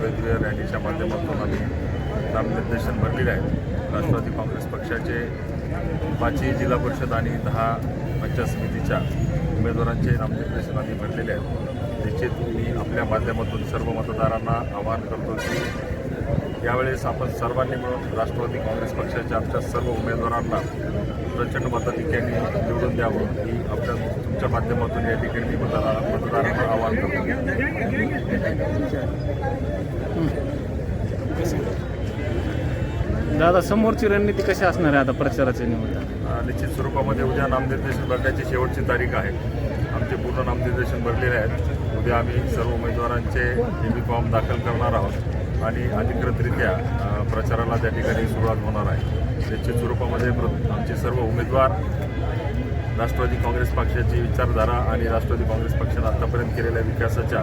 वेगवेगळ्या रॅलीच्या माध्यमातून आम्ही नामनिर्देशन भरलेले आहे राष्ट्रवादी काँग्रेस पक्षाचे पाचही जिल्हा परिषद आणि दहा पंचायत समितीच्या उमेदवारांचे नामनिर्देशन आम्ही भरलेले आहेत. निश्चित मी आपल्या माध्यमातून सर्व मतदारांना आवाहन करतो की यावेळेस आपण सर्वांनी मिळून राष्ट्रवादी काँग्रेस पक्षाच्या आमच्या सर्व उमेदवारांना प्रचंड मताधिक्याने निवडून द्यावं ही आपल्या तुमच्या माध्यमातून या ठिकाणी मतदारांना मतदारांना आवाहन करतो. दादा समोरची रणनीती कशी असणार आहे आता प्रचाराच्या निमित्त? निश्चित स्वरूपामध्ये उद्या नामनिर्देशन भरण्याची शेवटची तारीख आहे. आमचे पूर्ण नामनिर्देशन भरलेले आहेत. उद्या आम्ही सर्व उमेदवारांचे एबी फॉर्म दाखल करणार आहोत आणि अधिकृतरित्या प्रचाराला त्या ठिकाणी सुरुवात होणार आहे. निश्चित स्वरूपामध्ये प्र- आमचे सर्व उमेदवार राष्ट्रवादी काँग्रेस पक्षाची विचारधारा आणि राष्ट्रवादी काँग्रेस पक्षानं आत्तापर्यंत केलेल्या विकासाच्या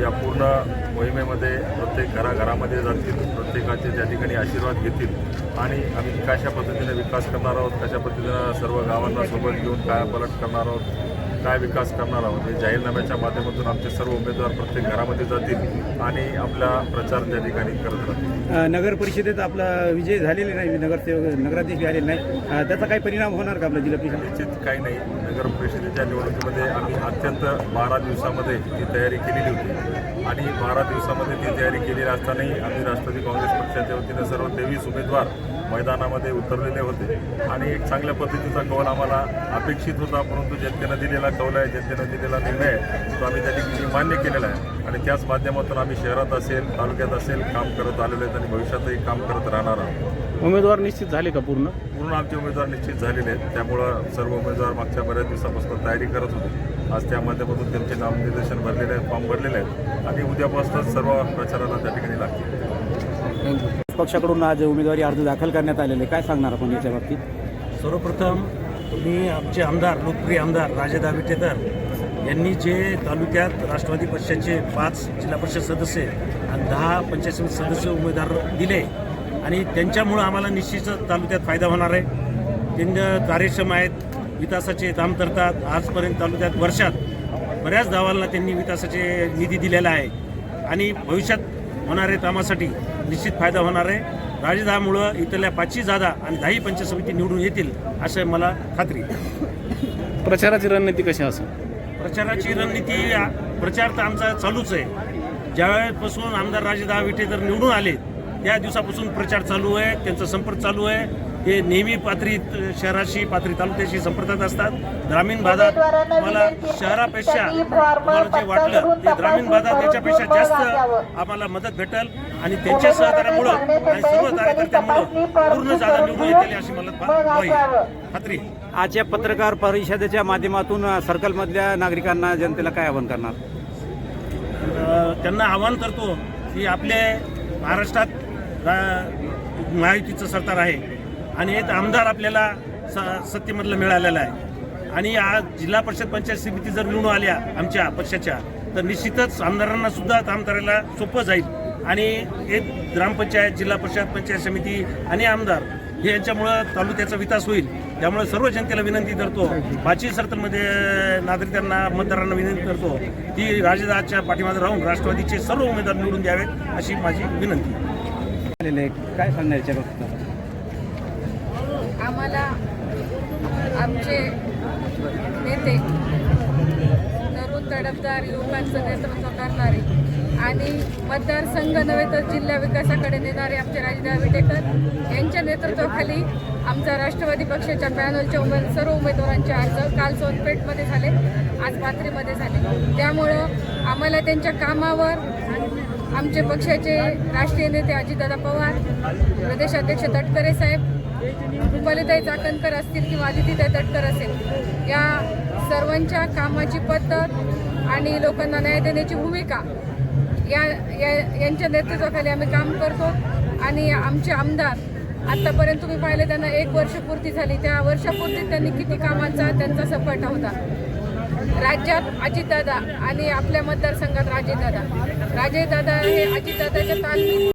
या पूर्ण मोहिमेमध्ये प्रत्येक घराघरामध्ये जातील प्रत्येकाचे त्या ठिकाणी आशीर्वाद घेतील आणि आम्ही कशा पद्धतीने विकास करणार आहोत कशा पद्धतीनं सर्व गावांना सोबत घेऊन काय पलट करणार आहोत काय विकास करणार आहोत हे जाहीरनाम्याच्या माध्यमातून आमचे सर्व उमेदवार प्रत्येक घरामध्ये जातील आणि आपला प्रचार त्या ठिकाणी करत राहतील. नगर परिषदेत आपला विजय झालेला नाही नगरसेवक नगराध्यक्ष आलेले नाही त्याचा काही परिणाम होणार का आपल्या जिल्हा परिषद? निश्चित काही नाही. नगर परिषदेच्या निवडणुकीमध्ये आम्ही अत्यंत बारा दिवसामध्ये ती तयारी केलेली होती. आणि बारा दिवसामध्ये ती तयारी केलेली असतानाही आम्ही राष्ट्रवादी काँग्रेस पक्षाच्या वतीनं सर्व तेवीस उमेदवार मैदानामध्ये उतरलेले होते. आणि एक चांगल्या पद्धतीचा कौल आम्हाला अपेक्षित होता परंतु जनतेनं दिलेला कौल आहे जनतेनं दिलेला निर्णय आहे तो आम्ही त्या ठिकाणी मान्य केलेला आहे. आणि त्याच माध्यमातून आम्ही शहरात असेल तालुक्यात असेल काम करत आलेलो आहेत आणि भविष्यातही काम करत राहणार आहोत. उमेदवार निश्चित झाले का पूर्ण? पूर्ण आमचे उमेदवार निश्चित झालेले आहेत. त्यामुळं सर्व उमेदवार मागच्या बऱ्याच दिवसापासून तयारी करत होते. आज त्या माध्यमातून त्यांचे नामनिर्देशन भरलेले आहेत फॉर्म भरलेले आहेत. आणि उद्यापासूनच सर्व प्रचाराला त्या ठिकाणी लागतील. पक्षाकडून आज उमेदवारी अर्ज दाखल करण्यात आलेले काय सांगणार आपण याच्या बाबतीत? सर्वप्रथम मी आमचे आमदार लोकप्रिय आमदार राजेदा विटेकर यांनी जे तालुक्यात राष्ट्रवादी पक्षाचे पाच जिल्हा परिषद सदस्य आणि दहा पंचायत समिती सदस्य उमेदवार दिले आणि त्यांच्यामुळं आम्हाला निश्चितच तालुक्यात फायदा होणार आहे. त्यांना कार्यक्षम आहेत विकासाचे काम करतात. आजपर्यंत तालुक्यात वर्षात बऱ्याच गावांना त्यांनी विकासाचे निधी दिलेला आहे. आणि भविष्यात होणाऱ्या कामासाठी निश्चित फायदा होणार आहे. राजधामुळं इथल्या पाचही जादा आणि दहाही पंचायत समिती निवडून येतील असं मला खात्री. प्रचाराची रणनीती कशी असेल प्रचाराची रणनीती प्रचार तर आमचा चालूच आहे. ज्यावेळेपासून आमदार राजेदा विटेकर निवडून आले त्या दिवसापासून प्रचार चालू आहे त्यांचा संपर्क चालू आहे. ते नेहमी पाथरी शहराशी पाथरी तालुक्याशी संपर्कात असतात. ग्रामीण भागात मला शहरापेक्षा तुम्हाला जे वाटलं ते ग्रामीण भागात त्याच्यापेक्षा जास्त आम्हाला मदत भेटेल आणि त्यांच्या सहकार्यामुळं आणि सर्व कार्यकर्त्यांमुळं पूर्ण जागा निवडून येतील अशी मला. खात्री. आहे. आजच्या पत्रकार परिषदेच्या माध्यमातून सर्कलमधल्या नागरिकांना जनतेला काय आवाहन करणार? त्यांना आवाहन करतो की आपले महाराष्ट्रात महायुतीचं सरकार आहे. आणि एक आमदार आपल्याला स सत्तेमधलं मिळालेला आहे. आणि आज जिल्हा परिषद पंचायत समिती जर निवडून आल्या आमच्या पक्षाच्या तर निश्चितच आमदारांना सुद्धा काम करायला सोपं जाईल. आणि एक ग्रामपंचायत जिल्हा परिषद पंचायत समिती आणि आमदार हे यांच्यामुळं तालुक्याचा विकास होईल. त्यामुळे सर्व जनतेला विनंती करतो पाचवी सर्कलमध्ये नागरिकांना मतदारांना विनंती करतो की राजदाच्या पाठीमागे राहून राष्ट्रवादीचे सर्व उमेदवार निवडून द्यावेत अशी माझी विनंती. काय सांगणार आम्हाला आमचे नेते तरुण तडफदार युवकांचं नेतृत्व करणारे आणि मतदारसंघ नव्हे तर जिल्हा विकासाकडे नेणारे आमचे राजदा विटेकर यांच्या नेतृत्वाखाली आमचा राष्ट्रवादी पक्षाच्या पॅनलच्या उमेद सर्व उमेदवारांचे अर्ज काल सोनपेठमध्ये झाले आज पाथरीमध्ये झाले. त्यामुळं आम्हाला त्यांच्या कामावर आमचे पक्षाचे राष्ट्रीय नेते अजितदादा पवार प्रदेशाध्यक्ष तटकरे साहेब रुपालीताई चाकणकर असतील किंवा आदितीताई तटकर असेल या सर्वांच्या कामाची पद्धत आणि लोकांना न्याय देण्याची भूमिका या या- यांच्या नेतृत्वाखाली आम्ही काम करतो. आणि आमचे आमदार आत्तापर्यंत तुम्ही पाहिले त्यांना एक वर्षपूर्ती झाली. त्या वर्षापूर्ती त्यांनी किती कामांचा त्यांचा सपाटा होता. राज्यात अजितदादा आणि आपल्या मतदारसंघात राजेदादा. राजेदादा हे अजितदादाच्या तालमी